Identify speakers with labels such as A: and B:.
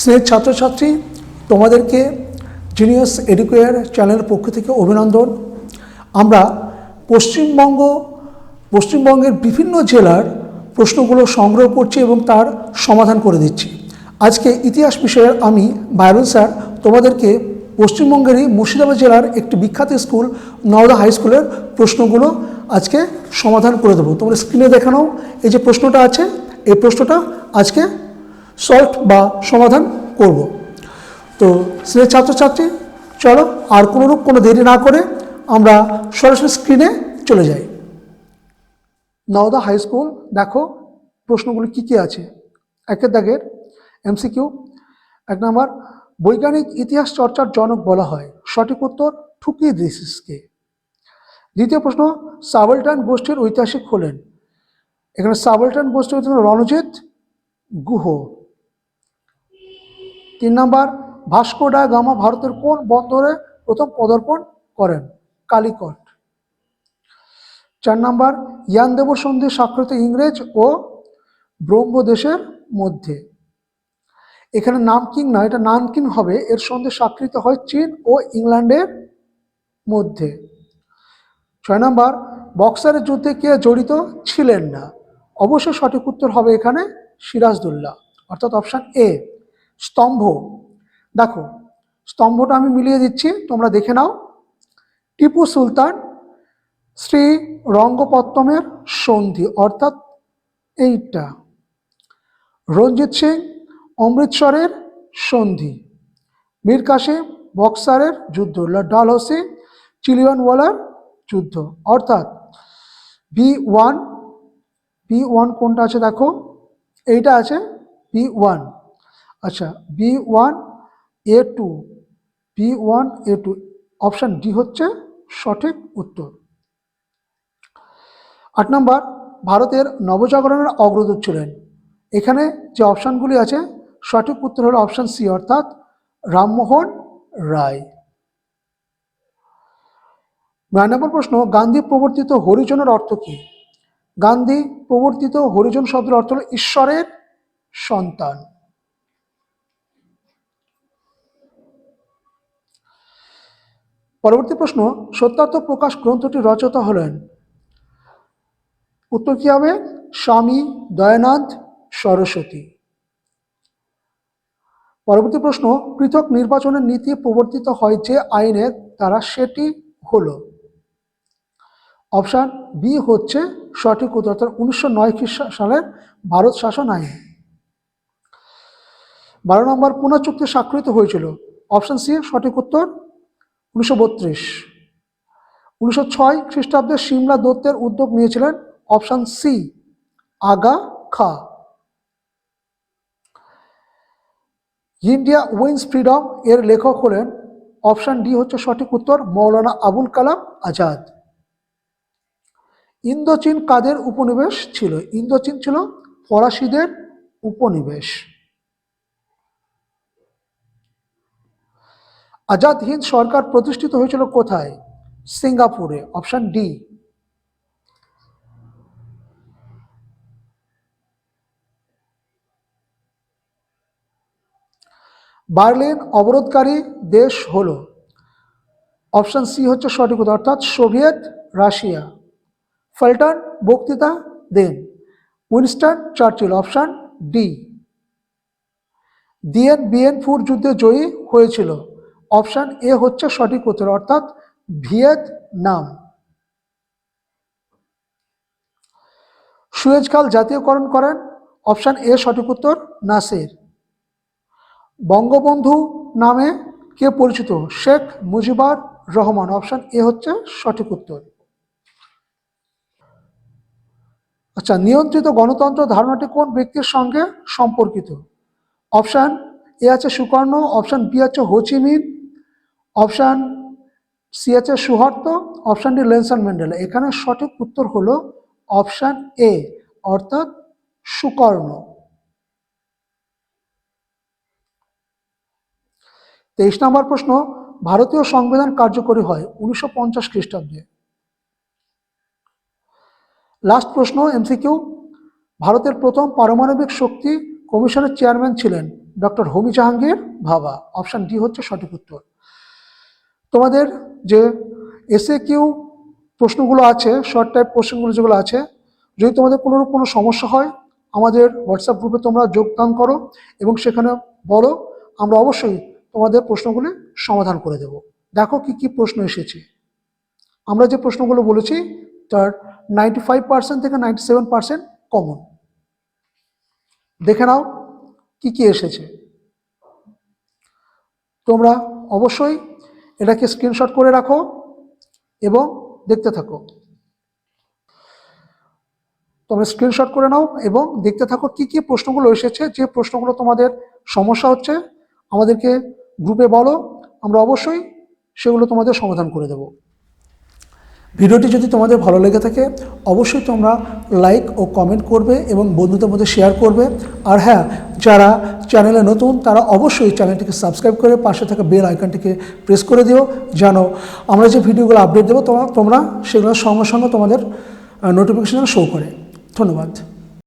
A: স্নেহ ছাত্রছাত্রী, তোমাদেরকে জিনিয়াস এডুকেয়ার চ্যানেলের পক্ষ থেকে অভিনন্দন। আমরা পশ্চিমবঙ্গ, পশ্চিমবঙ্গের বিভিন্ন জেলার প্রশ্নগুলো সংগ্রহ করছি এবং তার সমাধান করে দিচ্ছি। আজকে ইতিহাস বিষয়ের আমি বায়রন স্যার, তোমাদেরকে পশ্চিমবঙ্গেরই মুর্শিদাবাদ জেলার একটি বিখ্যাত স্কুল, নওদা হাই স্কুলের প্রশ্নগুলো আজকে সমাধান করে দেবো। তোমরা স্ক্রিনে দেখানো এই যে প্রশ্নটা আছে, এই প্রশ্নটা আজকে সলভ বা সমাধান করব। তো সে ছাত্রছাত্রী, চলো আর কোনোরূপ কোনো দেরি না করে আমরা সরাসরি স্ক্রিনে চলে যাই। নওদা হাই স্কুল দেখো প্রশ্নগুলি কী কী আছে? একের দাগের এমসিকিউ এক নম্বর, বৈজ্ঞানিক ইতিহাস চর্চার জনক বলা হয়। সঠিক উত্তর ঠুকি দিসকে দ্বিতীয় প্রশ্ন, সাবলটান গোষ্ঠীর ঐতিহাসিক হলেন। এখানে সাবলটান গোষ্ঠীর রণজিৎ গুহ। তিন নম্বর, ভাস্কো ডা গামা ভারতের কোন বন্দরে প্রথম পদার্পণ করেন? কালিকট। চার নম্বর ইয়ানদেবর সন্ধি স্বাক্ষরিত ইংরেজ ও ব্রহ্মদেশের মধ্যে। এখানে নামকিং না, এটা নানকিং হবে, এর সন্ধে স্বাক্ষরিত হয় চীন ও ইংল্যান্ডের মধ্যে। ছয় নম্বর বক্সারের যুদ্ধে কে জড়িত ছিলেন না? অবশ্যই সঠিক উত্তর হবে এখানে সিরাজদুল্লাহ, অর্থাৎ অপশান এ। স্তম্ভ। দেখো, স্তম্ভটা আমি মিলিয়ে দিচ্ছি, তোমরা দেখে নাও। টিপু সুলতান শ্রী রঙ্গপত্তমের সন্ধি, অর্থাৎ এইটা রঞ্জিত সিং অমৃতসরের সন্ধি। মীর কাসিম বক্সারের যুদ্ধ। ডালহসি চিলিয়নওয়ালার যুদ্ধ। অর্থাৎ বি ওয়ান বি ওয়ান কোনটা আছে দেখো? এইটা আছে বি ওয়ান। আচ্ছা B one A two B one A two option D হচ্ছে সঠিক উত্তর। আট নম্বর, ভারতের নবজাগরণের অগ্রদূত ছিলেন। এখানে যে অপশানগুলি আছে, সঠিক উত্তর হলো অপশান সি অর্থাৎ রামমোহন রায়। নয় নম্বর প্রশ্ন, গান্ধী প্রবর্তিত হরিজনের অর্থ কী? গান্ধী প্রবর্তিত হরিজন শব্দের অর্থ হল ঈশ্বরের সন্তান। পরবর্তী প্রশ্ন, সত্যার্থ প্রকাশ গ্রন্থটি রচয়িতা হলেন। উত্তর কি হবে? স্বামী দয়ানন্দ সরস্বতী। পরবর্তী প্রশ্ন, পৃথক নির্বাচনের নীতি প্রবর্তিত হয় যে আইনে তারা সেটি হল। অপশান বি হচ্ছে সঠিক উত্তর, অর্থাৎ উনিশশো নয় সালের ভারত শাসন আইন। বারো নম্বর, পুনঃ চুক্তি স্বাক্ষরিত হয়েছিল। অপশান সি, সঠিক উত্তর উনিশশো বত্রিশ। উনিশশো ছয় খ্রিস্টাব্দে সিমলা দত্তের উদ্যোগ নিয়েছিলেন অপশান সি, আগা খা। ইন্ডিয়া উইন্স ফ্রিডম এর লেখক হলেন, অপশান ডি হচ্ছে সঠিক উত্তর, মৌলানা আবুল কালাম আজাদ। ইন্দোচীন কাদের উপনিবেশ ছিল? ইন্দোচীন ছিল ফরাসিদের উপনিবেশ। আজাদ হিন্দ সরকার প্রতিষ্ঠিত হয়েছিল কোথায়? সিঙ্গাপুরে, অপশান ডি। বার্লিন অবরোধকারী দেশ হল। অপশান সি হচ্ছে সঠিক অর্থাৎ সোভিয়েত রাশিয়া। ফেল্টন বক্তৃতা দেন উইনস্টন চার্চিল, অপশান ডি। দিয়েন বিয়েনফুর যুদ্ধে জয়ী হয়েছিল। অপশান এ হচ্ছে সঠিক উত্তর, অর্থাৎ ভিয়েতনাম সুয়েজ খাল জাতীয়করণ করেন, অপশান এ সঠিক উত্তর, নাসির। বঙ্গবন্ধু নামে কে পরিচিত? শেখ মুজিবুর রহমান, অপশান এ হচ্ছে সঠিক উত্তর। আচ্ছা নিয়ন্ত্রিত গণতন্ত্র ধারণাটি কোন ব্যক্তির সঙ্গে সম্পর্কিত? অপশান এ আছে সুকর্ণ, অপশান বি আছে Ho Chi Minh option C আছে Suharto option D Nelson Mandela এখানে সঠিক উত্তর হলো অপশান এ অর্থাৎ সুকর্ণ। তেইশ নম্বর প্রশ্ন, ভারতীয় সংবিধান কার্যকরী হয় উনিশশো পঞ্চাশ খ্রিস্টাব্দে। লাস্ট প্রশ্ন এমসিকিউ ভারতের প্রথম পারমাণবিক শক্তি কমিশনের চেয়ারম্যান ছিলেন ডক্টর হোমি জাহাঙ্গীর ভাবা। অপশান ডি হচ্ছে সঠিক উত্তর। তোমাদের যে এসএ কিউ প্রশ্নগুলো আছে শর্ট টাইপ কোশ্চেনগুলো যেগুলো আছে, যদি তোমাদের কোনো কোনো সমস্যা হয়, আমাদের হোয়াটসঅ্যাপ গ্রুপে তোমরা যোগদান করো এবং সেখানে বলো, আমরা অবশ্যই তোমাদের প্রশ্নগুলি সমাধান করে দেব। দেখো কি কি প্রশ্ন এসেছে। আমরা যে প্রশ্নগুলো বলেছি, তার নাইনটি ফাইভ পার্সেন্ট থেকে নাইনটি সেভেন পার্সেন্ট কমন দেখে নাও, কি কি এসেছে। তোমরা অবশ্যই এটাকে স্ক্রিনশট করে রাখো এবং দেখতে থাকো। তোমরা স্ক্রিনশট করে নাও এবং দেখতে থাকো কি কি প্রশ্নগুলো এসেছে। যে প্রশ্নগুলো তোমাদের সমস্যা হচ্ছে, আমাদেরকে গ্রুপে বলো, আমরা অবশ্যই সেগুলো তোমাদের সমাধান করে দেব। ভিডিওটি যদি তোমাদের ভালো লেগে থাকে, অবশ্যই তোমরা লাইক ও কমেন্ট করবে এবং বন্ধুদের মধ্যে শেয়ার করবে। আর হ্যাঁ যারা চ্যানেলে নতুন, তারা অবশ্যই চ্যানেলটিকে সাবস্ক্রাইব করে পাশে থাকা বেল আইকনটিকে প্রেস করে দিও, যেন আমরা যে ভিডিওগুলো আপডেট দেবো, তোমরা তোমরা সেগুলো সঙ্গে সঙ্গে তোমাদের নোটিফিকেশান শো করে। ধন্যবাদ।